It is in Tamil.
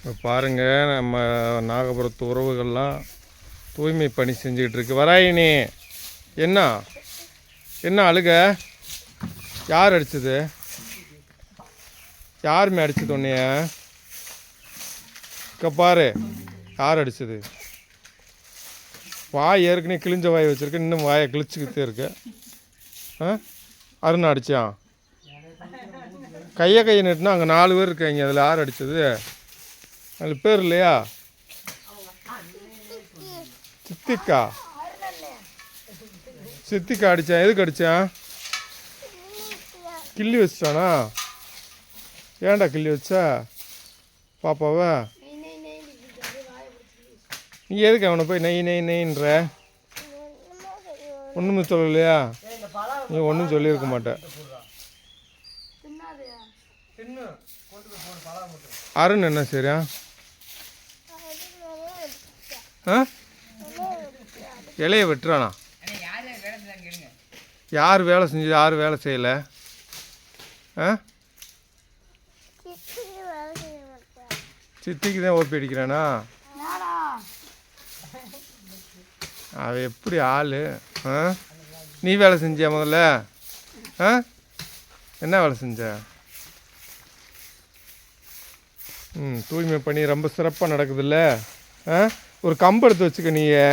இப்போ பாருங்க நம்ம நாகபுரத்து உறவுகள்லாம் தூய்மை பணி செஞ்சுக்கிட்டு இருக்கு. வராயினி என்ன? என்ன அழுக? யார் அடிச்சது? யாருமே அடிச்சது உன்னைய? இக்க பாரு யார் அடிச்சது? வாய் ஏற்கனவே கிழிஞ்ச வாய் வச்சுருக்கு இன்னும் வாயை கிழிச்சுக்கிட்டே இருக்கு. ஆ? அருண் அடித்தான் கையை கையை நட்டுனா அங்கே நாலு பேர் இருக்காங்க அதில் யார் அடித்தது நாலு பேர் இல்லையா? சித்திக்கா. சித்திக்கா அடித்தான் எதுக்கு அடித்தான் கிள்ளி வச்சிட்டானா? ஏன்டா கிள்ளி வச்சா? பாப்பாவா? நீ எதுக்கு அவனை போய் நெய் நெய் நெய்ன்ற? ஒன்றுமே சொல்லலையா? நீ ஒன்றும் சொல்லியிருக்க மாட்டே. அருண் என்ன சரியா ஆ? இலையை வெட்டுறானா? யார் வேலை செஞ்சு யார் வேலை செய்யலை? ஆ? சித்திக்கு தான் ஓப்பி அடிக்கிறானா? அவ எப்படி ஆள்? ஆ? நீ வேலை செஞ்சியா முதல்ல? ஆ? என்ன வேலை செஞ்ச? ம் தூய்மை பணி ரொம்ப சிறப்பாக நடக்குதுல்ல? ஆ? ஒரு கம்பு எடுத்து வச்சுக்க நீ